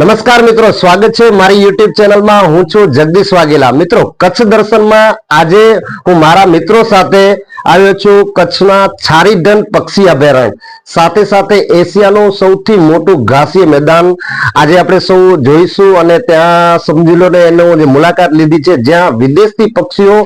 નમસ્કાર મિત્રો, સ્વાગત છે મારી યુટ્યુબ ચેનલમાં. હું છું જગદીશ વાઘેલા. મિત્રો, કચ્છ દર્શનમાં આજે હું મારા મિત્રો સાથે આવ્યો છું કચ્છના છારીઢન પક્ષી અભયારણ્ય. સાથે સાથે એશિયાનું સૌથી મોટું ઘાસીય મેદાન આજે આપણે સૌ જોઈશું અને ત્યાં સમજી લો ને એનો જે મુલાકાત લીધી છે, જ્યાં વિદેશથી પક્ષીઓ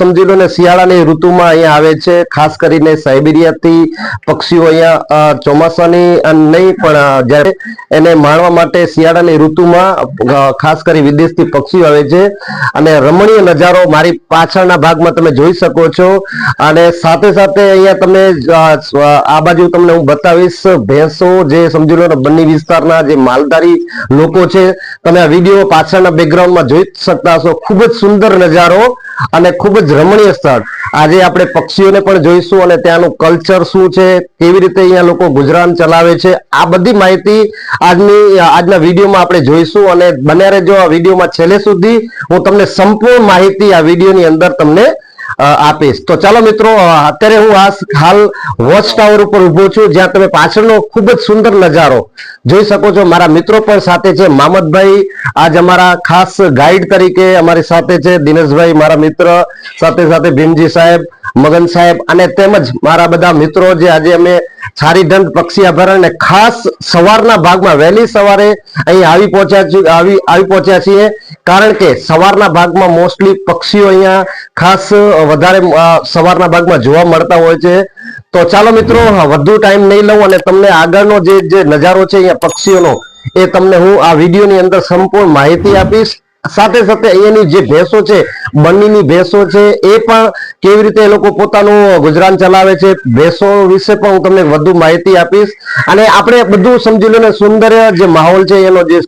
સમજી લો ને શિયાળાની ઋતુમાં અહીંયા આવે છે. ખાસ કરીને સાઇબેરિયાથી પક્ષીઓ અહીંયા ચોમાસાની નહીં પણ જ્યારે એને માણવા માટે શિયાળાની ઋતુમાં ખાસ કરી વિદેશથી પક્ષીઓ આવે છે. અને રમણીય નજારો મારી પાછળના ભાગમાં તમે જોઈ શકો છો. અને સાથે સાથે અહીંયા તમે આ બાજુ તમને હું બતાવીશ, ભેંસો જે સમજી લો બંને વિસ્તારના જે માલધારી લોકો છે, તમે આ વીડિયો પાછળના બેકગ્રાઉન્ડમાં જોઈ શકતા હશો. ખૂબ જ સુંદર નજારો અને ખૂબ જ રમણીય સ્થળ. આજે આપણે પક્ષીઓને પણ જોઈશું અને ત્યાંનું કલ્ચર શું છે, કેવી રીતે અહીંયા લોકો ગુજરાન ચલાવે છે. આ બધી માહિતી આજની આજના વિડીયોમાં આપણે જોઈશું અને બને રહેજો આ વિડીયોમાં છેલ્લે સુધી હું તમને સંપૂર્ણ માહિતી આ વિડીયોની અંદર તમને આપીશ. તો ચાલો મિત્રો અત્યારે હું આ હાલ વોચ ટાવર ઉપર ઊભો છું, જ્યાં તમે પાછળનો ખૂબ જ સુંદર નજારો જોઈ શકો છો. મારા મિત્રો પણ સાથે છે. મામદભાઈ આજ અમારા ખાસ ગાઈડ તરીકે અમારી સાથે છે. દિનેશભાઈ મારા મિત્ર, સાથે સાથે ભીમજી સાહેબ મગન સાહેબ અને તેમજ મારા બધા મિત્રો જે આજે અમે છારીઢંઢ પક્ષી અભયારણ્ય ખાસ સવારના ભાગમાં વહેલી સવારે અહીં આવી પહોંચ્યા છીએ, આવી આવી પહોંચ્યા છીએ. કારણ કે સવારના ભાગમાં મોસ્ટલી પક્ષીઓ અહીંયા ખાસ વધારે સવારના ભાગમાં જોવા મળતા હોય છે. તો ચાલો મિત્રો વધુ ટાઈમ નહીં લઉં અને તમને આગળનો જે જે નજારો છે અહીંયા પક્ષીઓનો, એ તમને હું આ વિડીયોની અંદર સંપૂર્ણ માહિતી આપીશ. સાથે સાથે અહીંયાની જે ભેંસો છે, બંનીની ભેંસો છે, એ પણ કેવી રીતે એ લોકો પોતાનું ગુજરાન ચલાવે છે, ભેંસો વિશે પણ હું તમને વધુ માહિતી આપીશ. અને આપણે બધું સમજી લો ને, સુંદર જે માહોલ છે, એનો જે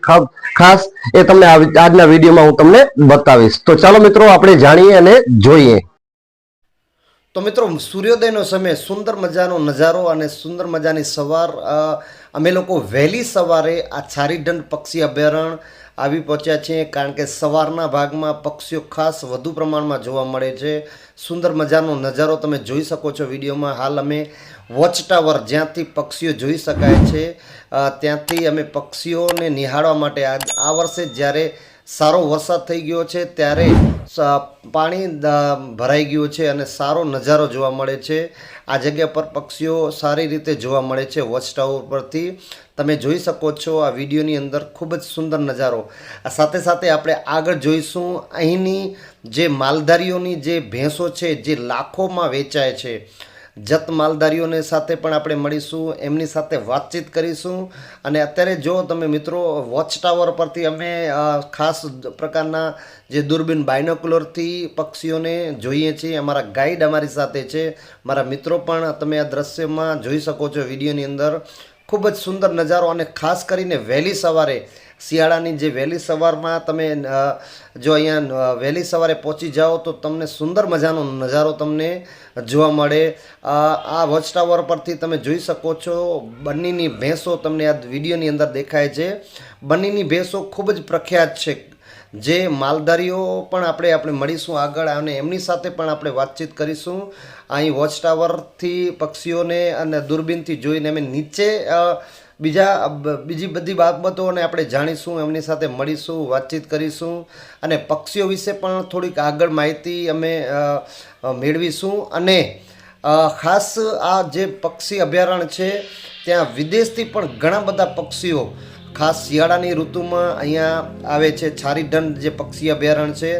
ખાસ એ તમને આજના વિડીયોમાં હું તમને બતાવીશ. તો ચાલો મિત્રો, આપણે જાણીએ અને જોઈએ. તો મિત્રો, સૂર્યોદયનો સમય સુંદર મજાનો નજારો અને સુંદર મજાની સવાર અમે લોકો વહેલી સવારે આ છારીદંડ પક્ષી અભયારણ્ય આવી પહોંચ્યા છીએ કારણ કે સવારના ભાગમાં પક્ષીઓ ખાસ વધુ પ્રમાણમાં જોવા મળે છે. સુંદર મજાનો નજારો તમે જોઈ શકો છો વિડીયોમાં. હાલ અમે વોચ ટાવર જ્યાંથી પક્ષીઓ જોઈ શકાય છે ત્યાંથી અમે પક્ષીઓને નિહાળવા માટે આ વર્ષે જ્યારે સારો વરસાદ થઈ ગયો છે, ત્યારે પાણી ભરાઈ ગયું છે અને સારો નજારો જોવા મળે છે. આ જગ્યા પર પક્ષીઓ સારી રીતે જોવા મળે છે વોચ ટાવર પરથી. તમે જોઈ શકો છો આ વિડીયોની અંદર ખૂબ જ સુંદર નજારો. આ સાથે સાથે આપણે આગળ જોઈશું અહીંની જે માલધારીઓની જે ભેંસો છે, જે લાખોમાં વેચાય છે. જત માલધારીઓને સાથે પણ આપણે મળીશું, એમની સાથે વાતચીત કરીશું. અને અત્યારે જો તમે મિત્રો વોચ ટાવર પરથી અમે ખાસ પ્રકારના જે દૂરબીન બાયનોક્યુલરથી પક્ષીઓને જોઈએ છીએ. અમારા ગાઈડ અમારી સાથે છે. મારા મિત્રો પણ તમે આ દ્રશ્યમાં જોઈ શકો છો વિડીયોની અંદર. ખૂબ જ સુંદર નજારો અને ખાસ કરીને વહેલી સવારે શિયાળાની જે વહેલી સવારમાં તમે જો અહીંયા વહેલી સવારે પહોંચી જાઓ તો તમને સુંદર મજાનો નજારો તમને જોવા મળે. આ વોચ ટાવર પરથી તમે જોઈ શકો છો, બંનેની ભેંસો તમને આ વિડીયોની અંદર દેખાય છે. બંનેની ભેંસો ખૂબ જ પ્રખ્યાત છે. જે માલધારીઓ પણ આપણે આપણે મળીશું આગળ અને એમની સાથે પણ આપણે વાતચીત કરીશું. અહીં વોચ ટાવરથી પક્ષીઓને અને દૂરબીનથી જોઈને અમે નીચે બીજા બીજી બધી બાબતોને આપણે જાણીશું, એમની સાથે મળીશું, વાતચીત કરીશું અને પક્ષીઓ વિશે પણ થોડીક આગળ માહિતી અમે મેળવીશું. અને ખાસ આ જે પક્ષી અભયારણ્ય છે, ત્યાં વિદેશથી પણ ઘણા બધા પક્ષીઓ ખાસ શિયાળાની ઋતુમાં અહીંયા આવે છે છારીઢંડ જે પક્ષી અભયારણ્ય છે,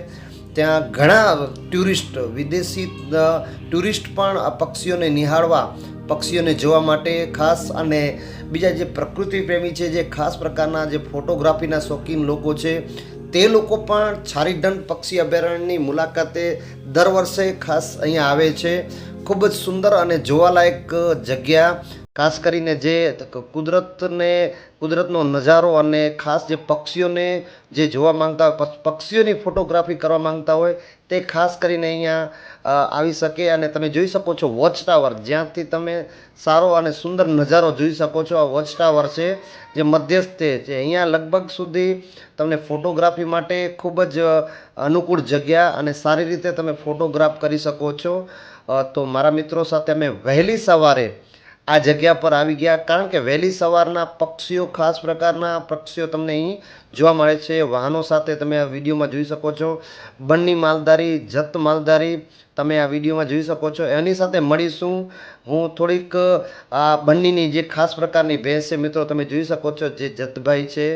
ત્યાં ઘણા ટુરિસ્ટ, વિદેશી ટુરિસ્ટ પણ આ પક્ષીઓને નિહાળવા, પક્ષીઓને જોવા માટે ખાસ અને બીજા જે પ્રકૃતિ પ્રેમી છે, જે ખાસ પ્રકારના જે ફોટોગ્રાફીના શોખીન લોકો છે, તે લોકો પણ છારીઢંડ પક્ષી અભયારણ્યની મુલાકાતે દર વર્ષે ખાસ અહીંયા આવે છે. ખૂબ જ સુંદર અને જોવાલાયક જગ્યા, ખાસ કરીને જે કુદરતને કુદરતનો નજારો અને ખાસ જે પક્ષીઓને જે જોવા માંગતા હોય પક્ષીઓની ફોટોગ્રાફી કરવા માંગતા હોય, તે ખાસ કરીને અહીંયા આવી શકે અને તમે જોઈ શકો છો વોચ ટાવર જ્યાંથી તમે સારો અને સુંદર નજારો જોઈ શકો છો. આ વોચ ટાવર છે, જે મધ્યસ્થે છે. અહીંયા લગભગ સુધી તમને ફોટોગ્રાફી માટે ખૂબ જ અનુકૂળ જગ્યા અને સારી રીતે તમે ફોટોગ્રાફ કરી શકો છો. તો મારા મિત્રો સાથે અમે વહેલી સવારે આ જગ્યા પર આવી ગયા. કારણ કે વહેલી સવારના પક્ષીઓ, ખાસ પ્રકારના પક્ષીઓ તમને અહીં જોવા મળે છે. વાહનો સાથે તમે આ વિડીયોમાં જોઈ શકો છો. બંની માલધારી, જત માલધારી તમે આ વિડીયોમાં જોઈ શકો છો. એની સાથે મળીશું. હું થોડીક, આ બંનીની જે ખાસ પ્રકારની ભેંસ છે, મિત્રો, તમે જોઈ શકો છો. જે જતભાઈ છે,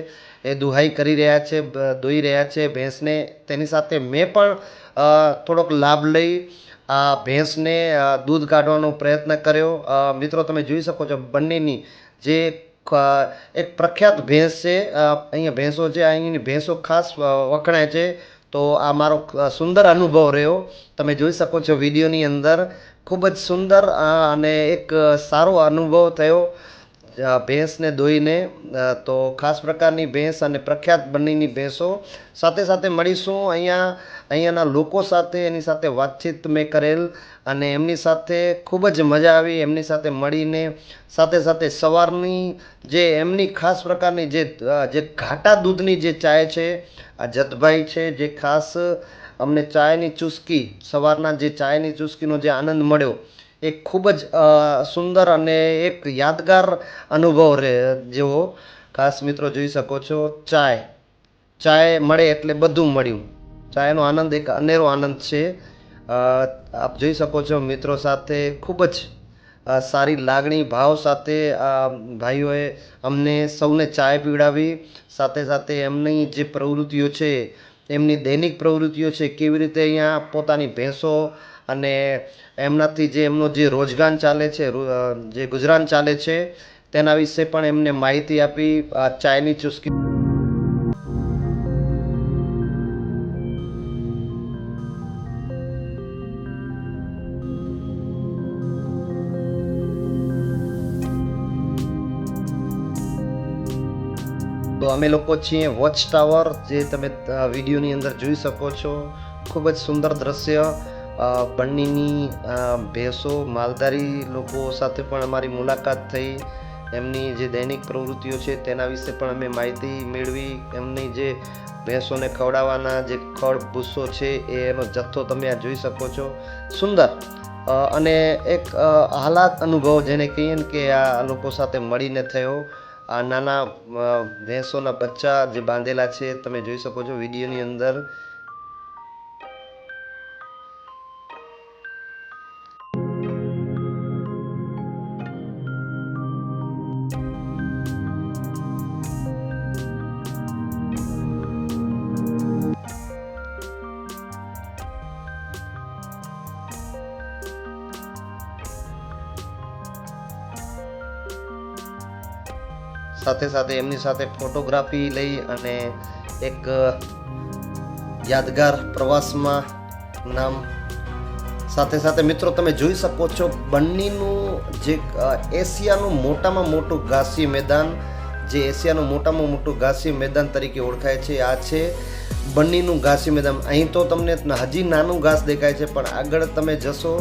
એ દુહાઈ કરી રહ્યા છે દોઈ રહ્યા છે ભેંસને. તેની સાથે મેં પણ થોડોક લાભ લઈ આ ભેંસને દૂધ કાઢવાનો પ્રયત્ન કર્યો. મિત્રો, તમે જોઈ શકો છો બંનેની જે એક પ્રખ્યાત ભેંસ છે. અહીંયા ભેંસો છે અહીંની ભેંસો ખાસ વખણાય છે. તો આ મારો સુંદર અનુભવ રહ્યો. તમે જોઈ શકો છો વિડીયોની અંદર. ખૂબ જ સુંદર અને એક સારો અનુભવ થયો. ભેંસને દોઈને. તો ખાસ પ્રકારની ભેંસ અને પ્રખ્યાત બંનેની ભેંસો સાથે સાથે મળીશું અહીંયા. અહીંયાના લોકો સાથે એની સાથે વાતચીત મેં કરેલ અને એમની સાથે ખૂબ જ મજા આવી, એમની સાથે મળીને સાથે સાથે સવારની જે એમની ખાસ પ્રકારની જે જે ઘાટા દૂધની જે ચાય છે, આ જતભાઈ છે જે ખાસ અમને ચાયની ચુસ્કી, સવારના જે ચાયની ચુસ્કીનો જે આનંદ મળ્યો, એ ખૂબ જ સુંદર અને એક યાદગાર અનુભવ રહે જેવો ખાસ મિત્રો જોઈ શકો છો. ચાય ચાય મળે એટલે બધું મળ્યું. ચાયનો આનંદ એક અનેરો આનંદ છે. આપ જોઈ શકો છો મિત્રો સાથે ખૂબ જ સારી લાગણી ભાવ સાથે આ ભાઈઓએ અમને સૌને ચાય પીવડાવી. સાથે સાથે એમની જે પ્રવૃત્તિઓ છે, એમની દૈનિક પ્રવૃત્તિઓ છે, કેવી રીતે અહીંયા પોતાની ભેંસો અને એમનાથી જે એમનો જે રોજગાર ચાલે છે જે ગુજરાન ચાલે છે, તેના વિશે પણ એમને માહિતી આપી આ ચાયની ચુસ્કી તો અમે લોકો છીએ વોચ ટાવર જે તમે વિડીયોની અંદર જોઈ શકો છો. ખૂબ જ સુંદર દ્રશ્ય. અ, ભેંસો માલધારી લોકો સાથે પણ અમારી મુલાકાત થઈ. એમની જે દૈનિક પ્રવૃત્તિઓ છે તેના વિશે પણ અમે માહિતી મેળવી. એમની જે ભેંસોને ખવડાવવાના જે ખડ ભૂસો છે એનો જથ્થો તમે આ જોઈ શકો છો. સુંદર. અને એક હાલાત અનુભવ જેને કહીએ ને કે આ લોકો સાથે મળીને થયો. આ નાના ભેંસોના બચ્ચા જે બાંધેલા છે તમે જોઈ શકો છો વિડીયોની અંદર. સાથે સાથે એમની સાથે ફોટોગ્રાફી લઈ અને એક યાદગાર પ્રવાસમાં નામ. સાથે સાથે મિત્રો તમે જોઈ શકો છો બંનીનું જે એશિયાનું મોટામાં મોટું ઘાસી મેદાન, જે એશિયાનું મોટામાં મોટું ઘાસી મેદાન તરીકે ઓળખાય છે. આ છે બંનીનું ઘાસી મેદાન. અહીં તો તમને હજી નાનું ઘાસ દેખાય છે, પણ આગળ તમે જશો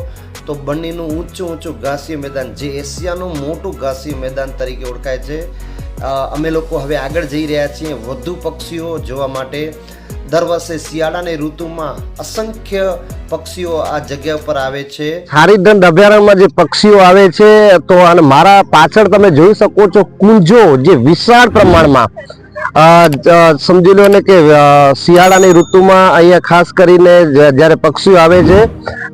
તો બંનીનું ઊંચું ઊંચું ઘાસી મેદાન, જે એશિયાનું મોટું ઘાસી મેદાન તરીકે ઓળખાય છે. અમે લોકો હવે આગળ જઈ રહ્યા છીએ વધુ પક્ષીઓ જોવા માટે. દર વર્ષે શિયાળાની ઋતુમાં અસંખ્ય પક્ષીઓ આ જગ્યા પર આવે છે. હારીદંડ અભયારણ્યમાં જે પક્ષીઓ આવે છે, તો અને મારા પાછળ તમે જોઈ શકો છો કુંજો જે વિશાળ પ્રમાણમાં સમજી લો ને કે શિયાળાની ઋતુમાં અહીંયા ખાસ કરીને જ્યારે પક્ષીઓ આવે છે,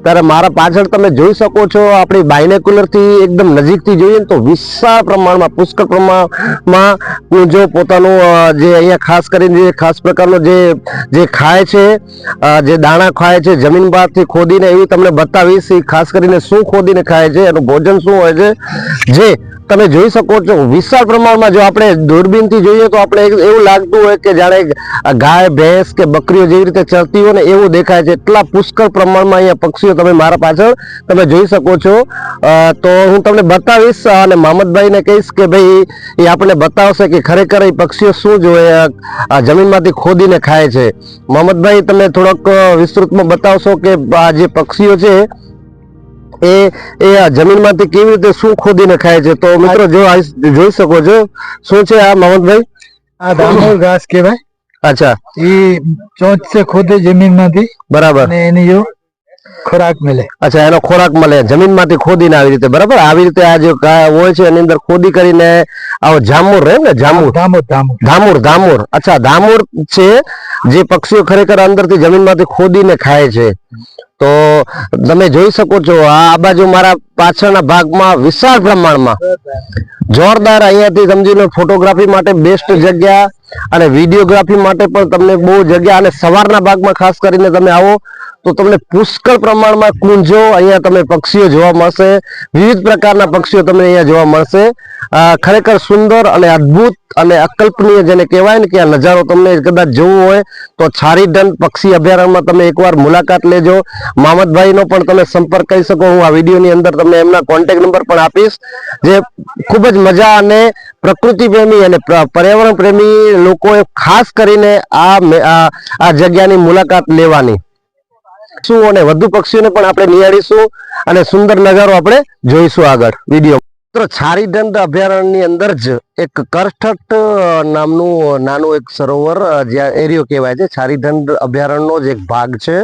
ત્યારે મારા પાછળ તમે જોઈ શકો છો, આપણી બાયનેક્યુલરથી એકદમ નજીકથી જોઈએ તો વિશાળ પ્રમાણમાં, પુષ્કળ પ્રમાણમાં જો પોતાનું જે અહીંયા ખાસ કરીને જે ખાસ પ્રકારનો જે જે ખાય છે જે દાણા ખાય છે, જમીન બહારથી ખોદીને એવી તમને બતાવીશ, એ ખાસ કરીને શું ખોદીને ખાય છે, એનું ભોજન શું હોય છે, જે તમે જોઈ શકો છો, વિશાળ પ્રમાણમાં જો આપણે દૂરબીનથી જોઈએ તો આપણે એવું લાગતું હોય કે જાણે ગાય, ભેંસ કે બકરીઓ જેવી રીતે ચરતી હોય ને એવું દેખાય છે. એટલા પુષ્કળ પ્રમાણમાં અહીંયા પક્ષીઓ તમે મારા પાછળ તમે જોઈ શકો છો. તો હું તમને બતાવીશ અને મામદભાઈને કહીશ કે ભાઈ, એ આપણને બતાવશે કે ખરેખર એ પક્ષીઓ શું જોઈએ આ- જમીનમાંથી ખોદીને ખાય છે. મોહમ્મદભાઈ તમે થોડોક વિસ્તૃતમાં બતાવશો કે આ જે પક્ષીઓ છે એ એ આ જમીનમાંથી કેવી રીતે શું ખોદીને ખાય છે? તો મિત્રો જો જોઈ શકો છો. શું છે આ મોહમ્મદભાઈ? આ દામોર ઘાસ કહેવાય. અચ્છા. એ ચોંચ છે ખોદે જમીનમાંથી. બરાબર. અને એની જો ખોરાક મળે. અચ્છા એનો ખોરાક મળે. જમીનમાંથી ખોદીને આવી રીતે બરાબર? આવી રીતે આ જે હોય છે એની અંદર ખોદી કરીને આવો જામુર રહે ને જામુર ધામો ધામો ધામુર ધામુર અચ્છા ધામુર છે જે પક્ષીઓ ખરેખર અંદરથી જમીનમાંથી ખોદીને ખાય છે. તો તમે જોઈ શકો છો, આ બાજુ મારા પાછળના ભાગમાં વિશાળ પ્રમાણમાં જોરદાર અહીંયાથી સમજી લો, ફોટોગ્રાફી માટે બેસ્ટ જગ્યા અને વિડીયોગ્રાફી માટે પણ તમને બહુ જગ્યા અને સવારના ભાગમાં ખાસ કરીને તમે આવો. તો તમને પુષ્કળ પ્રમાણમાં કુંજો અહીંયા તમે પક્ષીઓ જોવા મળશે. વિવિધ પ્રકારના પક્ષીઓ તમને અહીંયા જોવા મળશે. ખરેખર સુંદર અને અદ્ભુત અને અકલ્પનીય જેને કહેવાય ને કે આ નજારો તમને કદાચ જોવો હોય, તો છારીડન પક્ષી અભયારણ્યમાં તમે એકવાર મુલાકાત લેજો. મામદભાઈનો પણ તમે સંપર્ક કરી શકો. હું આ વિડીયોની અંદર તમને એમના કોન્ટેક્ટ નંબર પણ આપીશ. જે ખૂબ જ મજા અને પ્રકૃતિ પ્રેમી અને પર્યાવરણ પ્રેમી લોકોએ ખાસ કરીને આ આ જગ્યાની મુલાકાત લેવાની. શું અને વધુ પક્ષીઓને પણ આપણે નિહાળીશું અને સુંદર નજારો આપણે જોઈશું આગળ. વીડિયો છારીદંડ અભયારણ્યની અંદર જ એક કરઠટ નામનું નાનું એક સરોવર જ્યાં એરિયો કહેવાય છે. છારીદંડ અભયારણ્યનો જ એક ભાગ છે.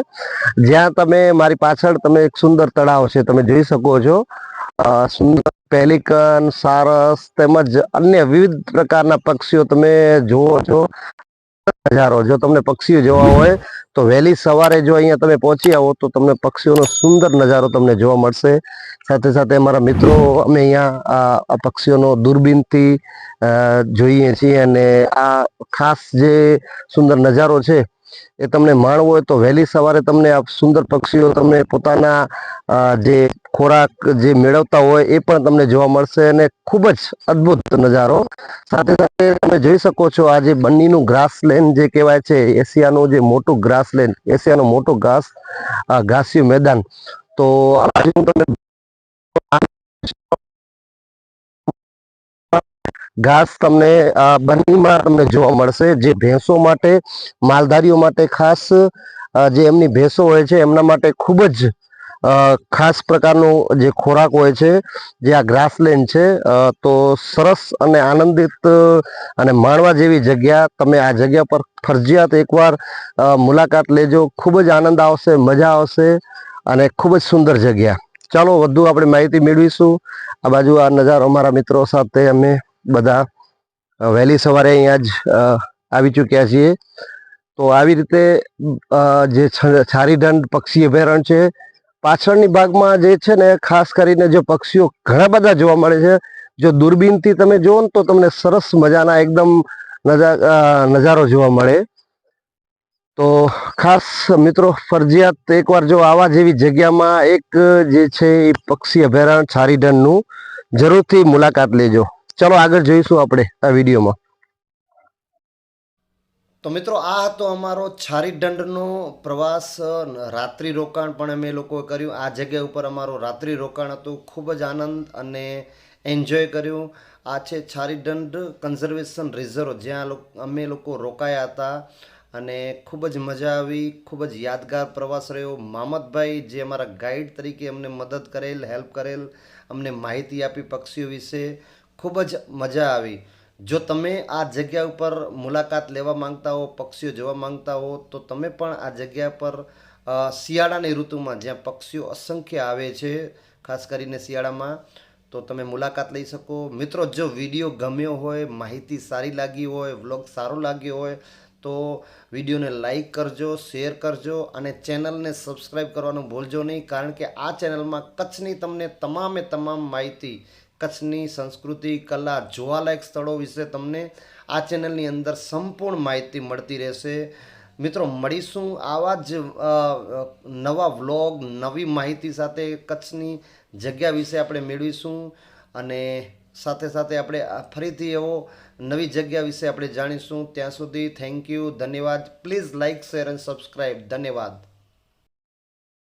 જ્યાં તમે મારી પાછળ તમે એક સુંદર તળાવ છે, તમે જોઈ શકો છો. સુંદર પેલિકન, સારસ તેમજ અન્ય વિવિધ પ્રકારના પક્ષીઓ તમે જુઓ છો. નજારો જો તમને પક્ષીઓ જોવા હોય, તો વહેલી સવારે જો અહીંયા તમે પહોંચી આવો, તો તમને પક્ષીઓનો સુંદર નજારો તમને જોવા મળશે. સાથે સાથે અમારા મિત્રો, અમે અહીંયા આ પક્ષીઓનો દૂરબીનથી જોઈએ છીએ અને આ ખાસ જે સુંદર નજારો છે એ તમને માણવો હોય તો વહેલી સવારે તમને આ સુંદર પક્ષીઓ તમને પોતાના જે ખોરાક જે મેળવતા હોય એ પણ તમને જોવા મળશે અને ખૂબ જ અદ્ભુત નજારો. સાથે સાથે તમે જોઈ શકો છો આ જે બન્નીનું ગ્રાસલેન્ડ જે કહેવાય છે, એશિયાનું જે મોટું ગ્રાસલેન્ડ એશિયાનું મોટું ઘાસ ઘાસિયું મેદાન. તો આજે હું તમને ઘાસ તમને આ બન્નીમાં તમને જોવા મળશે. જે ભેંસો માટે, માલધારીઓ માટે ખાસ જે એમની ભેંસો હોય છે, એમના માટે ખૂબ જ ખાસ પ્રકારનો જે ખોરાક હોય છે, જે આ ગ્રાસલેન્ડ છે તો સરસ અને આનંદિત, અને માણવા જેવી જગ્યા, તમે આ જગ્યા પર ફરજિયાત એકવાર મુલાકાત લેજો. ખૂબ જ આનંદ આવશે, મજા આવશે, અને ખૂબ જ સુંદર જગ્યા. ચાલો, વધુ આપણે માહિતી મેળવીશું. આ બાજુ આ નજારો અમારા મિત્રો સાથે અમે બધા વહેલી સવારે અહીંયા જ આવી ચૂક્યા છીએ. તો આવી રીતે જે છારીદંડ પક્ષી અભયારણ્ય છે, પાછળની ભાગમાં જે છે ને, ખાસ કરીને જો પક્ષીઓ ઘણા બધા જોવા મળે છે, જો દૂરબીનથી તમે જુઓ ને તો તમને સરસ મજાના એકદમ નજા- નજારો જોવા મળે. તો ખાસ મિત્રો, ફરજિયાત એકવાર જો આવા જેવી જગ્યામાં એક જે છે એ પક્ષી અભયારણ્ય છારીદંડનું, જરૂરથી મુલાકાત લેજો. ચલો આગળ જોઈશું આપણે આ વિડીયોમાં. તો મિત્રો, આ હતો અમારો છારીદંડનો પ્રવાસ રાત્રિ રોકાણ પણ અમે લોકોએ કર્યું. આ જગ્યા ઉપર અમારો રાત્રિ રોકાણ હતું. ખૂબ જ આનંદ અને એન્જોય કર્યું. આ છે છારીદંડ કન્ઝર્વેશન રિઝર્વ. જ્યાં અમે લોકો રોકાયા હતા અને ખૂબ જ મજા આવી, ખૂબ જ યાદગાર પ્રવાસ રહ્યો. મામતભાઈ જે અમારા ગાઈડ તરીકે અમને મદદ કરેલ, હેલ્પ કરેલ, અમને માહિતી આપી પક્ષીઓ વિશે ખૂબ જ મજા આવી. જો તમે આ જગ્યા ઉપર મુલાકાત લેવા માંગતા હો, પક્ષીઓ જોવા માંગતા હો, તો તમે પણ આ જગ્યા પર શિયાળાની ઋતુમાં જ્યાં પક્ષીઓ અસંખ્ય આવે છે, ખાસ કરીને શિયાળામાં, તો તમે મુલાકાત લઈ શકો. મિત્રો, જો વીડિયો ગમ્યો હોય, માહિતી સારી લાગી હોય, વ્લોગ સારો લાગ્યો હોય, તો વિડીયોને લાઈક કરજો, શેર કરજો અને ચેનલને સબસ્ક્રાઈબ કરવાનું ભૂલજો નહીં, કારણ કે આ ચેનલમાં કચ્છની તમને તમામે તમામ માહિતી કચ્છની સંસ્કૃતિ, કલા, જોવાલાયક સ્થળો વિશે તમને આ ચેનલની અંદર સંપૂર્ણ માહિતી મળતી રહેશે. મિત્રો, મળીશું આવા જ નવા વ્લોગ, નવી માહિતી સાથે કચ્છની જગ્યા વિશે આપણે મેળવીશું અને સાથે સાથે આપણે ફરીથી એવો નવી જગ્યા વિશે આપણે જાણીશું. ત્યાં સુધી થેન્ક યુ ધન્યવાદ. Please like share and subscribe ધન્યવાદ.